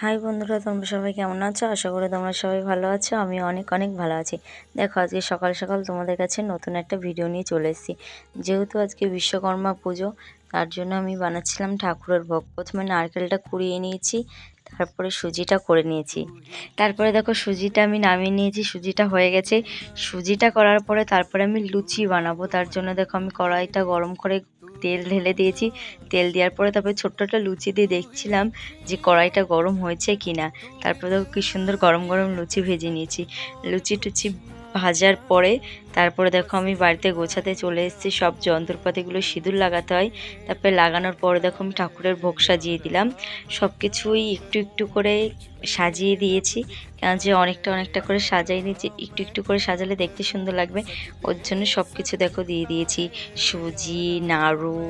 High বন্ধুরা, তোমরা সবাই কেমন আছো? আশা করি তোমরা সবাই ভালো আছো। আমি অনেক অনেক ভালো আছি। দেখো, আজকে সকাল সকাল তোমাদের কাছে নতুন একটা ভিডিও নিয়ে চলে এসেছি। যেহেতু আজকে বিশ্বকর্মা পুজো, তার জন্য আমি বানাচ্ছিলাম ঠাকুরের ভোগ। প্রথমে নারকেলটা কুড়িয়ে নিয়েছি, তারপরে সুজিটা করে নিয়েছি। তারপরে দেখো, সুজিটা আমি নামিয়ে নিয়েছি, সুজিটা হয়ে গেছে। সুজিটা করার পরে তারপরে আমি লুচি বানাবো। তার জন্য দেখো, আমি কড়াইটা গরম করে তেল ঢেলে দিয়েছি। তেল দেওয়ার পরে তারপরে ছোট্ট একটা লুচি দিয়ে দেখছিলাম যে কড়াইটা গরম হয়েছে কি না তারপরে দেখো কি সুন্দর গরম গরম লুচি ভেজে নিয়েছি। লুচি টুচি ভাজার পরে তারপরে দেখো আমি বাড়িতে গোছাতে চলে এসেছি। সব যন্ত্রপাতিগুলো সিঁদুর লাগাতে হয়। তারপরে লাগানোর পরে দেখো আমি ঠাকুরের ভোগ সাজিয়ে দিলাম। সব কিছুই একটু একটু করে সাজিয়ে দিয়েছি। কেন যে অনেকটা অনেকটা করে সাজাই নিয়েছি। একটু একটু করে সাজালে দেখতে সুন্দর লাগবে। ওর জন্য সব কিছু দেখো দিয়ে দিয়েছি। সুজি, নাড়ু,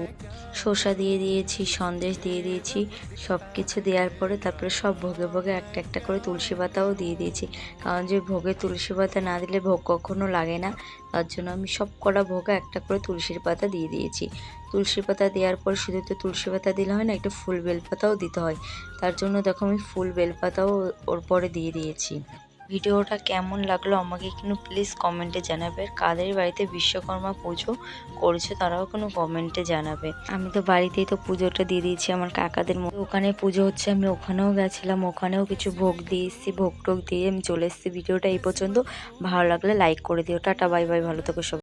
শসা দিয়ে দিয়েছি, সন্দেশ দিয়ে দিয়েছি। সব কিছু দেওয়ার পরে তারপরে সব ভোগে ভোগে একটা একটা করে তুলসী পাতাও দিয়ে দিয়েছি। কারণ যে ভোগে তুলসী পাতা না দিলে ভোগ কখনো লাগে না। তার জন্য আমি সব কটা ভোগা একটা করে তুলসীর পাতা দিয়ে দিয়েছি। তুলসী পাতা দেওয়ার পর শুধু তো তুলসী পাতা দিলে হয় না, একটা ফুল বেলপাতাও দিতে হয়। তার জন্য দেখো আমি ফুল বেলপাতাও ওর পরে দিয়ে দিয়েছি। ভিডিওটা কেমন লাগল আমাকে কিন্তু প্লিজ কমেন্টে জানাবে। কাদের বাড়িতে বিশ্বকর্মা পুজো করেছে তারাও কোনো কমেন্টে জানাবে। আমি তো বাড়িতেই তো পুজোটা দিয়ে দিয়েছি আমার কাকাদের মধ্যে। ওখানে পুজো হচ্ছে, আমি ওখানেও গেছিলাম, ওখানেও কিছু ভোগ দিয়ে এসেছি, ভোগ টোগ দিয়ে আমি চলে এসেছি। ভিডিওটা এই পর্যন্ত। ভালো লাগলে লাইক করে দিও। টাটা বাই বাই ভালো থেকো সবাই।